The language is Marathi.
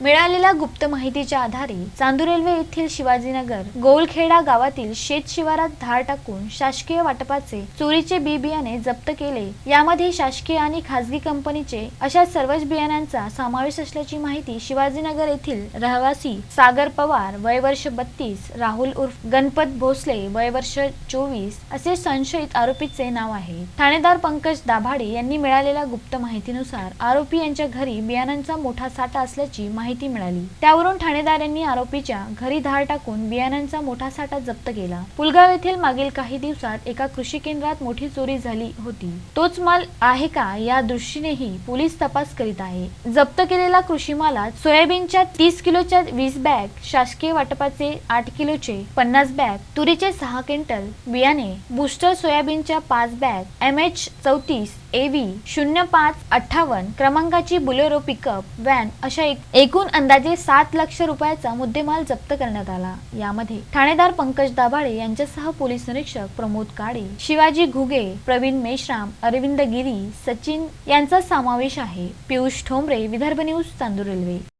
मिळालेल्या गुप्त माहितीच्या आधारे चांदूर रेल्वे येथील शिवाजीनगर गोलखेडा गावातील शेत शिवारात धार टाकून शासकीय वाटपाचे चोरीचे बी बियाणे जप्त केले. यामध्ये शासकीय आणि खासगी कंपनीचे अशा सर्वच बियाण्यांचा समावेश असल्याची माहिती शिवाजीनगर येथील रहिवासी सागर पवार वयवर्ष बत्तीस राहुल उर्फ गणपत भोसले वयवर्ष चोवीस असे संशयित आरोपीचे नाव आहे. ठाणेदार पंकज दाभाडे यांनी मिळालेल्या गुप्त माहितीनुसार आरोपी यांच्या घरी बियाणांचा मोठा साठा असल्याची माहिती माहिती मिळाली. त्यावरून ठाणेदारांनी आरोपीच्या घरी धाड टाकून बियाणांचा मोठा साठा जप्त केला. पुलगाव येथील मागील काही दिवसात एका कृषी केंद्रात मोठी चोरी झाली होती. तोच माल आहे का या दृष्टीनेही पोलीस तपास करीत आहे. जप्त केलेला कृषी मालात सोयाबीनच्या तीस किलोच्या वीस बॅग शासकीय वाटपाचे आठ किलोचे पन्नास बॅग तुरीचे सहा क्विंटल बियाणे बुस्टर सोयाबीनच्या पाच बॅग एम एच चौतीस ए व्ही शून्य पाच अठ्ठावन्न क्रमांकाची बुलेरो पिकअप व्हॅन अशा एक- एकूण अंदाजे सात लक्ष रुपयाचा मुद्देमाल जप्त करण्यात आला. यामध्ये ठाणेदार पंकज दाभाळे यांच्यासह पोलीस निरीक्षक प्रमोद काळे शिवाजी घुगे प्रवीण मेश्राम अरविंद गिरी सचिन यांचा समावेश आहे. Piyush Thombare Vidarbha news Chandur railway.